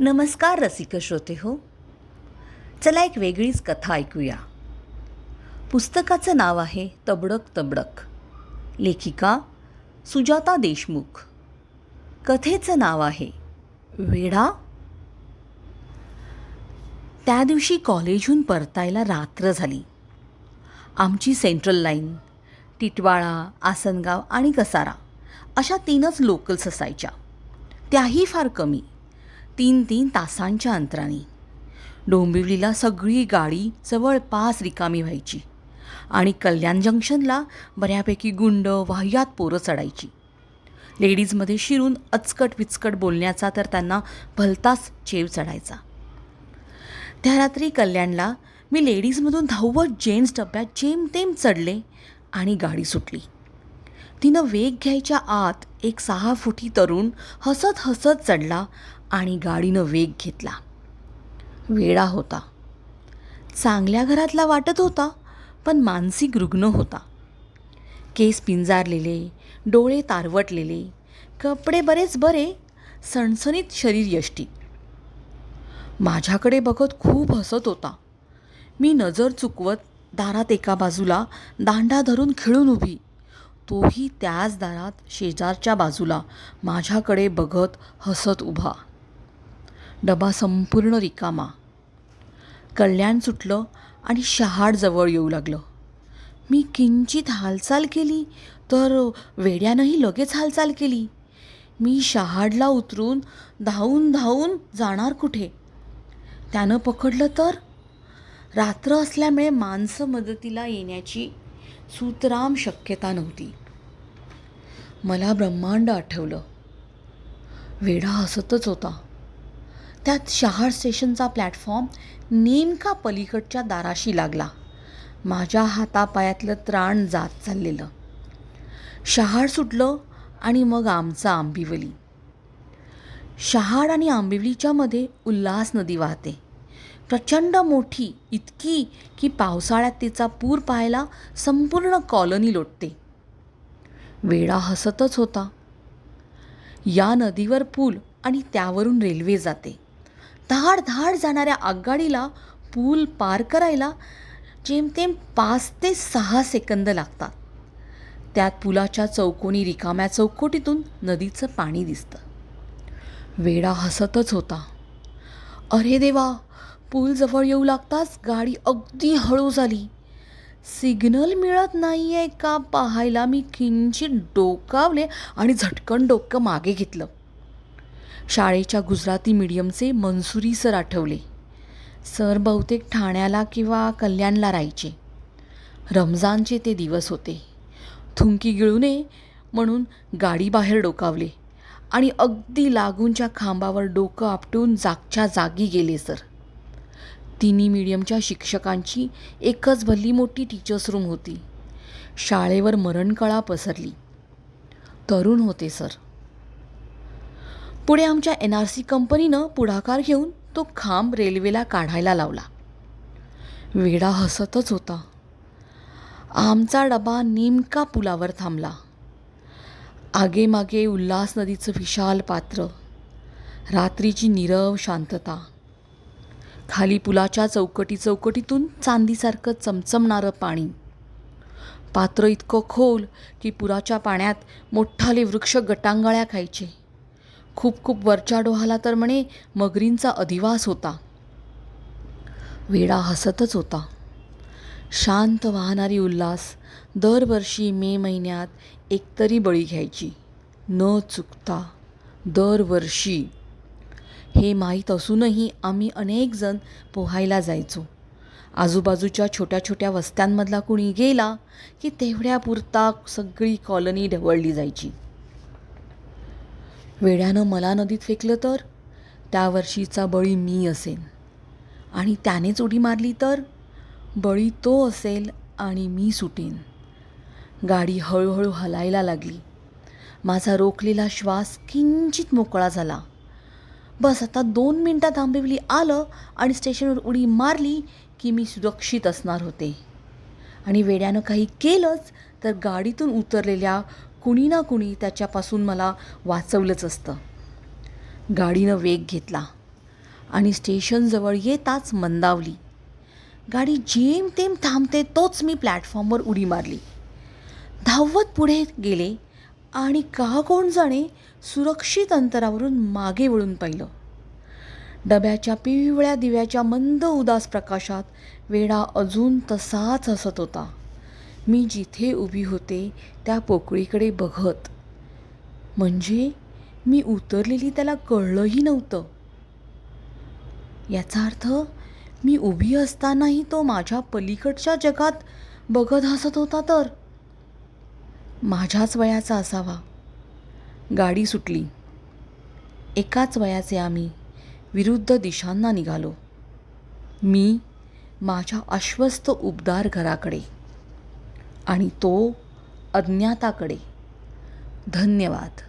नमस्कार रसिक श्रोते हो. चला एक वेगळीच कथा ऐकूया. पुस्तकाचं नाव आहे तबडक तबडक. लेखिका सुजाता देशमुख. कथेचं नाव आहे वेढा त्या दिवशी कॉलेजहून परतायला रात्र झाली. आमची सेंट्रल लाईन टिटवाळा आसनगाव आणि कसारा अशा तीनच लोकल्स असायच्या. त्याही फार कमी. तीन तीन तासांच्या अंतराने. डोंबिवलीला सगळी गाडी जवळपास रिकामी व्हायची आणि कल्याण जंक्शनला बऱ्यापैकी गुंड वाह्यात पोरं चढायची. लेडीजमध्ये शिरून अचकट विचकट बोलण्याचा तर त्यांना भलताच चेव चढायचा. त्या रात्री कल्याणला मी लेडीजमधून धावत जेंट्स डब्यात जेमतेम चढले आणि गाडी सुटली. तिनं वेग घ्यायच्या आत एक सहा फुटी तरुण हसत हसत चढला आणि गाडीनं वेग घेतला. वेडा होता. चांगल्या घरातला वाटत होता पण मानसिक रुग्ण होता. केस पिंजारलेले डोळे तारवटलेले कपडे बरेच बरे सणसणीत शरीर यष्टी. माझ्याकडे बघत खूप हसत होता. मी नजर चुकवत दारात एका बाजूला दांडा धरून खिळून उभी. तोही त्याच दारात शेजारच्या बाजूला माझ्याकडे बघत हसत उभा. डबा संपूर्ण रिकामा. कल्याण सुटलं आणि शहाड जवळ येऊ लागलं. मी किंचित हालचाल केली तर वेड्यानंही लगेच हालचाल केली. मी शहाडला उतरून धावून धावून जाणार कुठे? त्यानं पकडलं तर? रात्र असल्यामुळे माणसं मदतीला येण्याची सुतराम शक्यता नव्हती. मला ब्रह्मांड आठवलं. वेडा हसतच होता. त्यात शहाळ स्टेशनचा प्लॅटफॉर्म नेमका पलीकडच्या दाराशी लागला. माझ्या हातापायातलं त्राण जात चाललेलं. शहाड सुटलं आणि मग आमचा आंबिवली. शहाड आणि आंबिवलीच्या मध्ये उल्हास नदी वाहते. प्रचंड मोठी इतकी की पावसाळ्यात तिचा पूर पाहायला संपूर्ण कॉलनी लोटते. वेळा हसतच होता. या नदीवर पूल आणि त्यावरून रेल्वे जाते. धाड धाड जाणाऱ्या आगगाडीला पूल पार करायला जेमतेम पाच ते सहा सेकंद लागतात. त्यात पुलाच्या चौकोनी रिकाम्या चौकोटीतून नदीचं पाणी दिसतं. वेडा हसतच होता. अरे देवा पूल जवळ येऊ लागताच गाडी अगदी हळू झाली. सिग्नल मिळत नाही आहे का पाहायला? मी किंचित डोकावले आणि झटकन डोकं मागे घेतलं. शाळेच्या गुजराती मीडियमचे मनसुरी सर आठवले. सर बहुतेक ठाण्याला किंवा कल्याणला राहायचे. रमजानचे ते दिवस होते. थुंकी गिळू नये म्हणून गाडी बाहेर डोकावले आणि अगदी लागूनच्या खांबावर डोकं आपटून जागच्या जागी गेले सर. तिन्ही मीडियमच्या शिक्षकांची एकच भल्ली मोठी टीचर्स रूम होती. शाळेवर मरणकळा पसरली. तरुण होते सर. पुढे आमच्या एन आर सी कंपनीनं पुढाकार घेऊन तो खांब रेल्वेला काढायला लावला. वेडा हसतच होता. आमचा डबा नेमका पुलावर थांबला. आगेमागे उल्हास नदीचं विशाल पात्र रात्रीची नीरव शांतता. खाली पुलाच्या चौकटी चौकटीतून चांदीसारखं चमचमणारं पाणी. पात्र इतकं खोल की पुराच्या पाण्यात मोठाले वृक्ष गटांगळ्या खायचे. खूप खूप वरच्या डोहाला तर म्हणे मगरींचा अधिवास होता. वेडा हसतच होता. शांत वाहणारी उल्हास दरवर्षी मे महिन्यात एकतरी बळी घ्यायची. न चुकता दरवर्षी. हे माहीत असूनही आम्ही अनेकजण पोहायला जायचो. आजूबाजूच्या छोट्या छोट्या वस्त्यांमधला कुणी गेला की तेवढ्यापुरता सगळी कॉलनी ढवळली जायची. वेड्यानं मला नदीत फेकलं तर? त्या वर्षीचा बळी मी असेन. आणि त्यानेच उडी मारली तर? बळी तो असेल आणि मी सुटेन. गाडी हळूहळू हलायला लागली. माझा रोखलेला श्वास किंचित मोकळा झाला. बस आता दोन मिनटात आंबिवली आलं आणि स्टेशनवर उडी मारली की मी सुरक्षित असणार होते. आणि वेड्यानं काही केलंच तर गाडीतून उतरलेल्या कुणी ना कुणी त्याच्यापासून मला वाचवलंच असतं. गाडीनं वेग घेतला आणि स्टेशनजवळ येताच मंदावली. गाडी जेमतेम थांबते तोच मी प्लॅटफॉर्मवर उडी मारली. धावत पुढे गेले आणि का कोण जाणे सुरक्षित अंतरावरून मागे वळून पाहिलं. डब्याच्या पिवळ्या दिव्याच्या मंद उदास प्रकाशात वेडा अजून तसाच हसत होता. मी जिथे उभी होते त्या पोकळीकडे बघत. म्हणजे मी उतरलेली त्याला कळलंही नव्हतं. याचा अर्थ मी उभी असतानाही तो माझ्या पलीकडच्या जगात बघत हसत होता तर? माझ्याच वयाचा असावा. गाडी सुटली. एकाच वयाचे आम्ही विरुद्ध दिशांना निघालो. मी माझ्या अश्वस्त उबदार घराकडे. आणि तो अज्ञाताकडे. धन्यवाद.